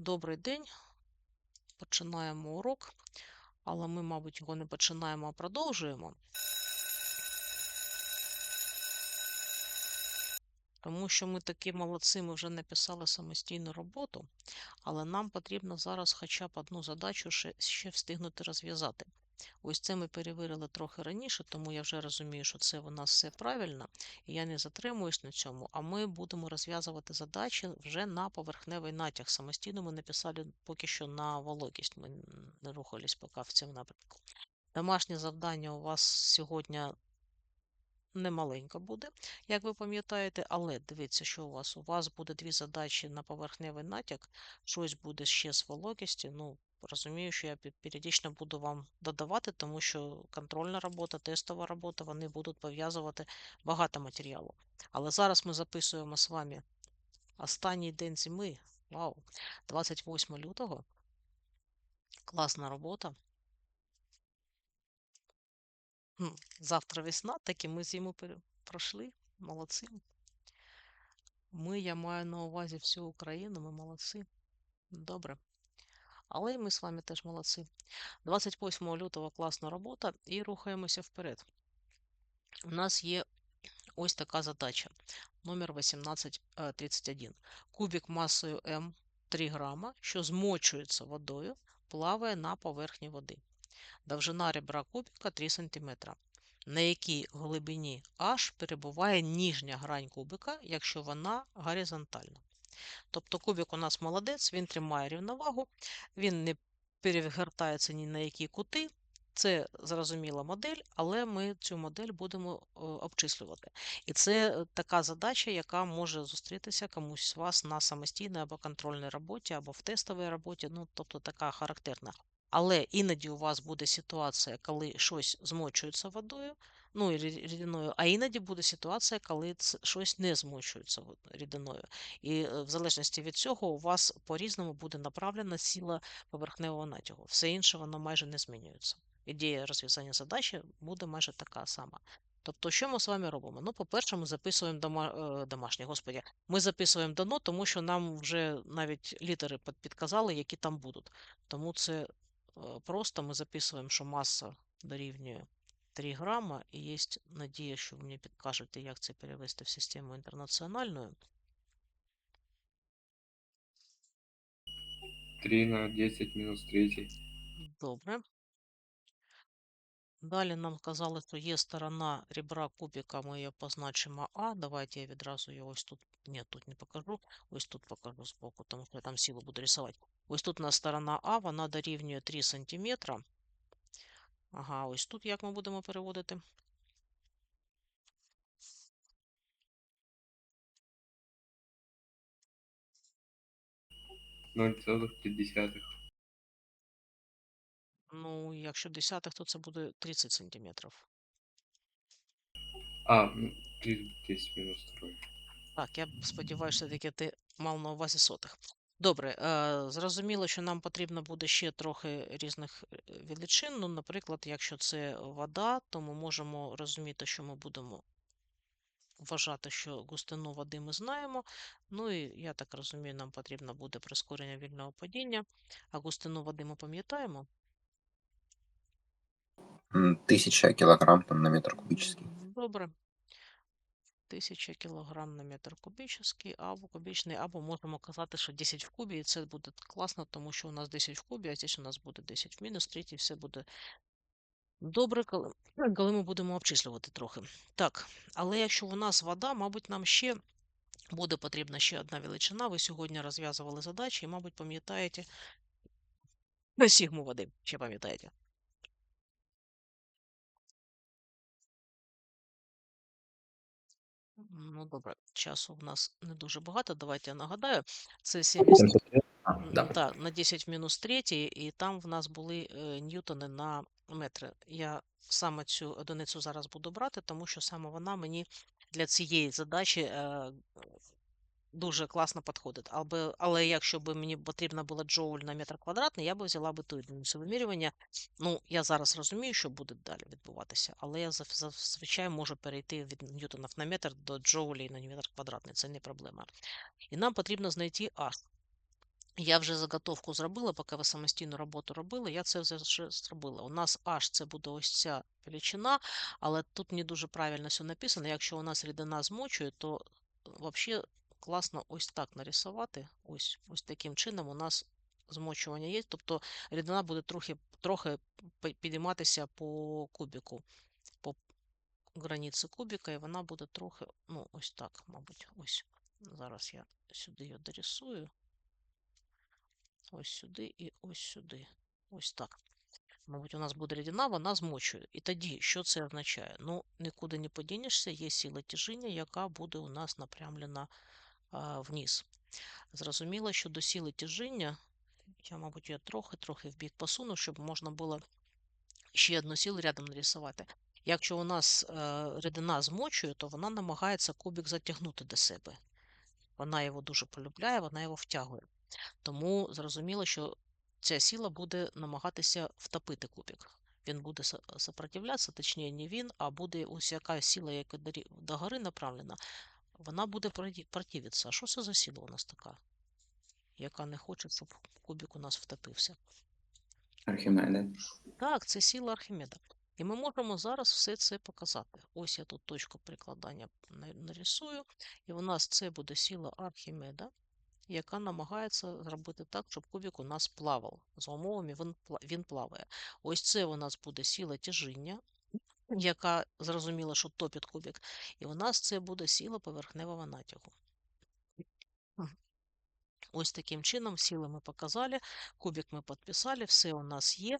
Добрий день. Починаємо урок, але ми, мабуть, його не починаємо, а продовжуємо. Тому що ми такі молодці, ми вже написали самостійну роботу, але нам потрібно зараз хоча б одну задачу ще, ще встигнути розв'язати. Ось це ми перевірили трохи раніше, тому я вже розумію, що це у нас все правильно, і я не затримуюсь на цьому, а ми будемо розв'язувати задачі вже на поверхневий натяг. Самостійно ми написали поки що на вологість, ми не рухались поки в цьому напрямку. Домашнє завдання у вас сьогодні немаленько буде, як ви пам'ятаєте, але дивіться, що у вас. У вас буде дві задачі на поверхневий натяк, щось буде ще з вологістю. Ну, розумію, що я періодично буду вам додавати, тому що контрольна робота, тестова робота, вони будуть пов'язувати багато матеріалу. Але зараз ми записуємо з вами останній день зими. Вау! 28 лютого. Класна робота. Завтра весна, так і ми зиму пройшли. Молодці. Ми, я маю на увазі всю Україну, ми молодці. Добре. Але й ми з вами теж молодці. 28 лютого класна робота і рухаємося вперед. У нас є ось така задача. Номер 1831. Кубик масою М 3 грама, що змочується водою, плаває на поверхні води. Довжина ребра кубика 3 см. На якій глибині H перебуває нижня грань кубика, якщо вона горизонтальна. Тобто кубик у нас молодець, він тримає рівновагу, він не перевертається ні на які кути. Це зрозуміла модель, але ми цю модель будемо е, обчислювати. І це е, така задача, яка може зустрітися комусь з вас на самостійній або контрольній роботі, або в тестовій роботі, ну тобто така характерна. Але іноді у вас буде ситуація, коли щось змочується водою, ну і рідиною, а іноді буде ситуація, коли щось не змочується рідиною. І е, в залежності від цього у вас по-різному буде направлена сила поверхневого натягу. Все інше воно майже не змінюється. Ідея розв'язання задачі буде майже така сама. Тобто, що ми з вами робимо? Ну, по-перше, ми записуємо дома, домашнє, господі, ми записуємо дано, тому що нам вже навіть літери підказали, які там будуть. Тому це е, просто ми записуємо, що маса дорівнює 3 грама, і є надія, що ви мені підкажете, як це перевести в систему інтернаціональну. 3 на 10 минус 3. Добре. Далі нам казали, що є сторона ребра кубика, ми її позначимо А. Давайте я відразу її ось тут. Ні, тут не покажу. Ось тут покажу збоку, тому що я там силу буду рисувати. Ось тут у нас сторона А, вона дорівнює 3 см. Ага, ось тут як ми будемо переводити? Ноль целых пять десятых. Ну, якщо десятих, то це буде 30 см. А, ну, 3 10 минус 2. Так, я сподіваюся, все-таки ти мав на увазі сотих. Добре, е, зрозуміло, що нам потрібно буде ще трохи різних е, величин. Ну, наприклад, якщо це вода, то ми можемо розуміти, що ми будемо вважати, що густину води ми знаємо. Ну і я так розумію, нам потрібно буде прискорення вільного падіння. А густину води ми пам'ятаємо? М, Тысяча килограмм там на метр кубический. Добре. 1000 кілограм на метр кубічний, або кубічний, або можемо казати, що 10 в кубі, і це буде класно, тому що у нас 10 в кубі, а здесь у нас буде 10 в мінус 3, і все буде добре, коли, коли ми будемо обчислювати трохи. Так, але якщо у нас вода, мабуть, нам ще буде потрібна ще одна величина. Ви сьогодні розв'язували задачі і, мабуть, пам'ятаєте сігму води, ще пам'ятаєте. Ну, добре, часу в нас не дуже багато. Давайте я нагадаю. Це 70, А, да. Так, на 10 в мінус 3, і там в нас були е, ньютони на метри. Я саме цю одиницю зараз буду брати, тому що саме вона мені для цієї задачі е, дуже класно підходить. Але, але якщо б мені потрібно було джоуль на метр квадратний, я б взяла би ту одиницю вимірювання. Ну, я зараз розумію, що буде далі відбуватися, але я зазвичай можу перейти від ньютонів на метр до джоулей на метр квадратний. Це не проблема. І нам потрібно знайти А. Я вже заготовку зробила, поки ви самостійну роботу робили, я це вже зробила. У нас H це буде ось ця величина, але тут не дуже правильно все написано. Якщо у нас рідина змочує, то взагалі класно ось так нарисувати. Ось, ось таким чином у нас змочування є. Тобто рідина буде трохи, трохи підійматися по кубіку, по границі кубіка, і вона буде трохи, ну, ось так, мабуть, ось. Зараз я сюди її дорисую. Ось сюди і ось сюди. Ось так. Мабуть, у нас буде рідина, вона змочує. І тоді, що це означає? Ну, нікуди не подінешся, є сила тяжіння, яка буде у нас напрямлена вниз. Зрозуміло, що до сили тяжіння, я, мабуть, я трохи-трохи в бік посуну, щоб можна було ще одну силу рядом нарисувати. Якщо у нас е, рідина змочує, то вона намагається кубик затягнути до себе. Вона його дуже полюбляє, вона його втягує. Тому зрозуміло, що ця сила буде намагатися втопити кубик. Він буде со- сопротивлятися, точніше, не він, а буде ось яка сила, яка догори направлена, вона буде проти- противитися. А що це за сила у нас така, яка не хоче, щоб кубик у нас втопився? Архимеда. Так, це сила Архімеда. І ми можемо зараз все це показати. Ось я тут точку прикладання на- нарисую, і у нас це буде сила Архімеда, яка намагається зробити так, щоб кубик у нас плавав. За умовами він, він плаває. Ось це у нас буде сила тяжіння, яка зрозуміла, що топить кубик. І у нас це буде сила поверхневого натягу. Ось таким чином сили ми показали, кубик ми підписали, все у нас є.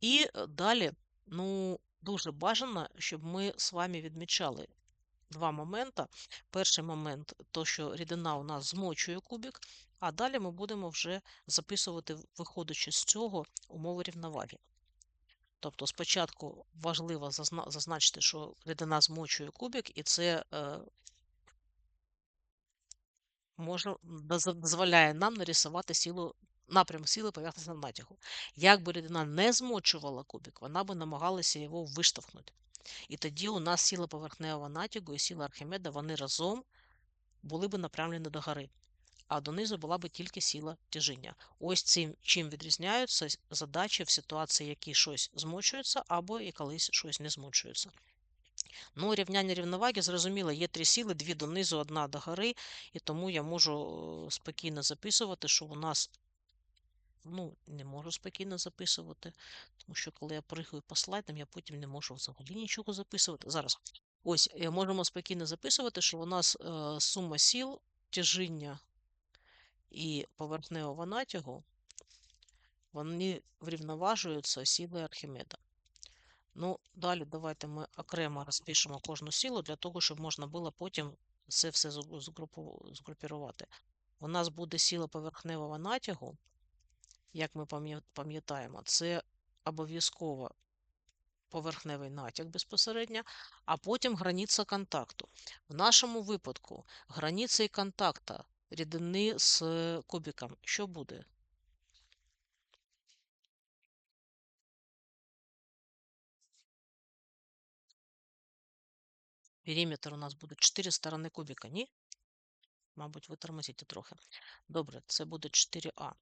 І далі, ну, дуже бажано, щоб ми з вами відмічали два моменти. Перший момент то, що рідина у нас змочує кубик, а далі ми будемо вже записувати, виходячи з цього, умови рівноваги. Тобто спочатку важливо зазначити, що рідина змочує кубик, і це е, може, дозволяє нам нарисувати силу, напрям сили поверхностного натягу. Якби рідина не змочувала кубик, вона би намагалася його виштовхнути. І тоді у нас сила поверхневого натягу і сила Архімеда, вони разом були б направлені до гори, а донизу була б тільки сила тяжіння. Ось цим чим відрізняються задачі в ситуації, які щось змочується, або і колись щось не змочується. Ну, рівняння рівноваги, зрозуміло, є три сили, дві донизу, одна до гори, і тому я можу е, спокійно записувати, що у нас, ну, не можу спокійно записувати, тому що коли я пригаю по слайдам, я потім не можу взагалі нічого записувати. Зараз. Ось, е, можемо спокійно записувати, що у нас е, сума сил, тяжіння і поверхневого натягу, вони врівноважуються силою Архімеда. Ну, далі давайте ми окремо розпишемо кожну силу для того, щоб можна було потім це все згру- згрупу- згрупірувати. У нас буде сила поверхневого натягу, як ми пам'ятаємо, це обов'язково поверхневий натяг безпосередньо, а потім границя контакту. В нашому випадку границею контакту рідини з кубиком. Що буде? Периметр у нас буде 4 сторони кубика, ні? Мабуть, ви тормозите трохи. Добре, це буде 4А.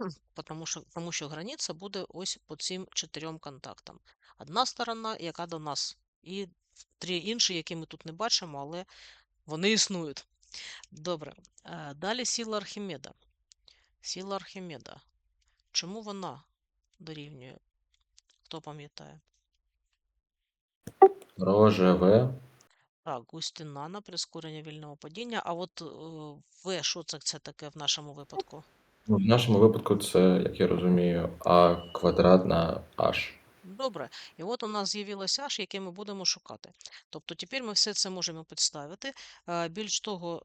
М, Потому що, тому що границя буде ось по цим чотирьом контактам. Одна сторона, яка до нас, і три інші, які ми тут не бачимо, але вони існують. Добре. е, Далі сила Архімеда. Сила Архімеда. Чому вона дорівнює? Хто пам'ятає? Рожеве. Так, густина на прискорення вільного падіння. А от е, В, що це, це таке в нашому випадку? В нашому випадку це, як я розумію, А квадрат на H. Добре, і от у нас з'явилося H, яке ми будемо шукати. Тобто тепер ми все це можемо підставити. Е, Більш того,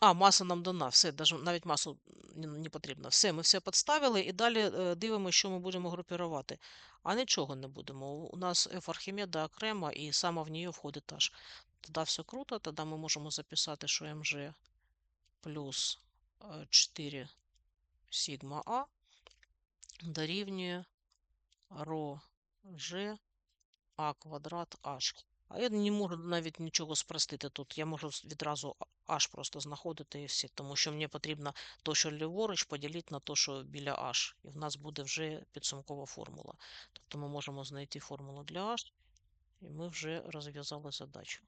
а, маса нам дана, все, навіть масу не, не потрібно. Все, ми все підставили і далі е, дивимося, що ми будемо групірувати. А нічого не будемо. У нас F Архімеда окремо і саме в неї входить H. Тоді все круто, тоді ми можемо записати, що МЖ плюс е, 4 сигма А дорівнює ро G А квадрат H. А я не можу навіть нічого спростити тут. Я можу відразу H просто знаходити і все. Тому що мені потрібно то, що ліворуч, поділити на то, що біля H. І в нас буде вже підсумкова формула. Тобто ми можемо знайти формулу для H, і ми вже розв'язали задачу.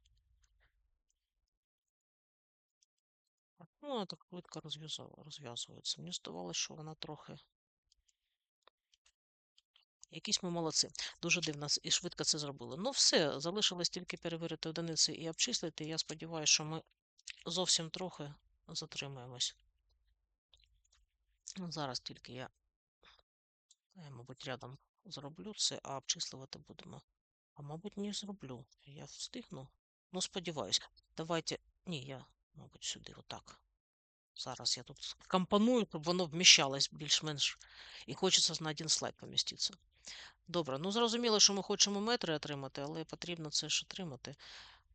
Ну, вона так швидко розв'язується. Мені здавалося, що вона трохи. Якісь ми молодці. Дуже дивно і швидко це зробили. Ну, все, залишилось тільки перевірити одиниці і обчислити. Я сподіваюся, що ми зовсім трохи затримаємось. Ну, Зараз тільки я, я, мабуть, рядом зроблю це, а обчислювати будемо. А мабуть, не зроблю. Я встигну. Ну, сподіваюсь. Давайте. Ні, я, мабуть, сюди, отак. Зараз я тут компоную, щоб воно вміщалось більш-менш. І хочеться на один слайд поміститися. Добре, ну зрозуміло, що ми хочемо метри отримати, але потрібно це ж отримати.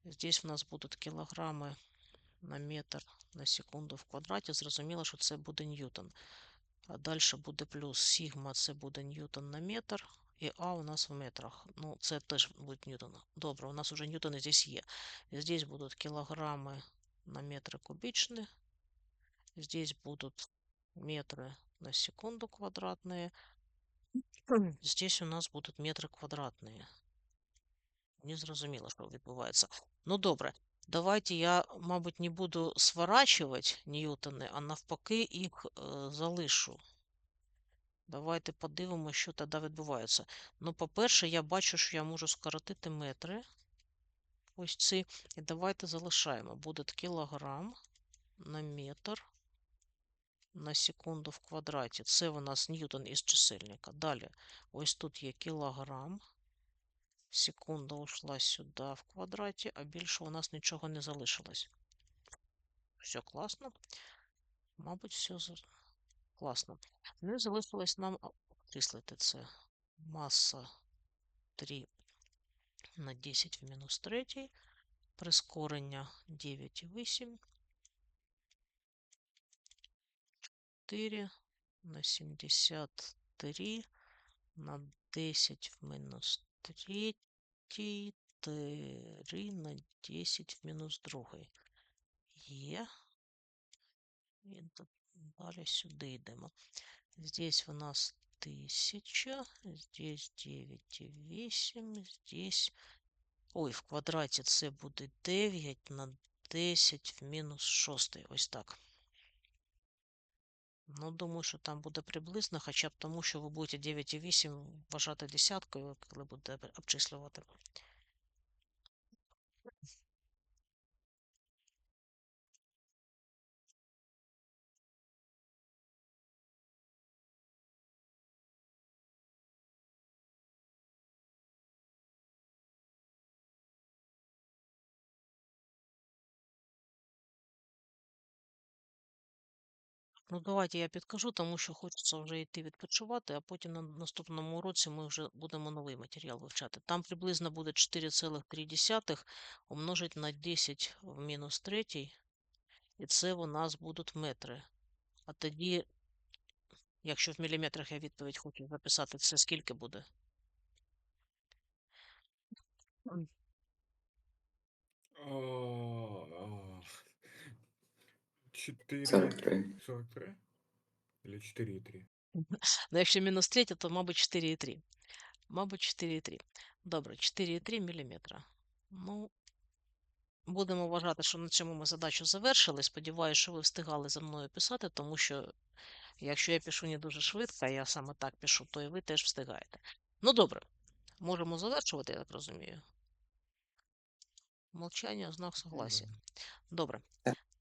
Здесь в нас будуть кілограми на метр на секунду в квадраті. Зрозуміло, що це буде ньютон. А далі буде плюс сігма, це буде ньютон на метр. І А у нас в метрах. Ну, це теж буде ньютон. Добре, у нас вже ньютони здесь є. Здесь будуть кілограми на метри кубічні. Здесь будут метры на секунду квадратные. Здесь у нас будуть метри квадратні. Не зрозуміло, що відбувається. Ну добре, давайте я, мабуть, не буду сворачувати ньютони, а навпаки їх е, залишу. Давайте подивимося, що тоді відбувається. Ну, по-перше, я бачу, що я можу скоротити метри. Ось ці. І давайте залишаємо. Буде кілограм на метр на секунду в квадраті. Це у нас ньютон із чисельника. Далі, ось тут є кілограм. Секунда ушла сюди в квадраті, а більше у нас нічого не залишилось. Все класно. Мабуть, все класно. І залишилось нам обчислити це. Маса 3 на 10 в мінус 3. Прискорення 9,8. 4 на 73 на 10 в мінус 3. 3 на 10 в мінус 2. Є. І далі сюди йдемо. Здесь у нас 1000, здесь 9,8, здесь... Ой, в квадраті це буде 9 на 10 в мінус 6. Ось так. Ну, думаю, що там буде приблизно, хоча б тому, що ви будете 9,8 вважати десяткою, коли будете обчислювати. Ну, давайте я підкажу, тому що хочеться вже йти відпочивати, а потім на наступному уроці ми вже будемо новий матеріал вивчати. Там приблизно буде 4,3 умножить на 10 в мінус 3, і це у нас будуть метри. А тоді, якщо в міліметрах я відповідь хочу записати, це скільки буде? Четыре... 43. 43? Или 4,3? Ну, якщо мінус 3, то, мабуть, 4,3. Мабуть, 4,3. Добре, 4,3 мм. Ну, будемо вважати, що на цьому ми задачу завершили. Сподіваюся, що ви встигали за мною писати, тому що якщо я пишу не дуже швидко, а я саме так пишу, то і ви теж встигаєте. Ну, добре, можемо завершувати, я так розумію. Мовчання, знак согласия. Добре.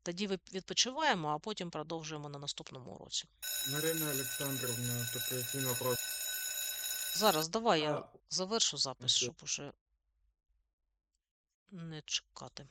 Тоді відпочиваємо, а потім продовжуємо на наступному уроці. Марина Олександровна, один вопрос. Зараз давай я завершу запис, щоб уже не чекати.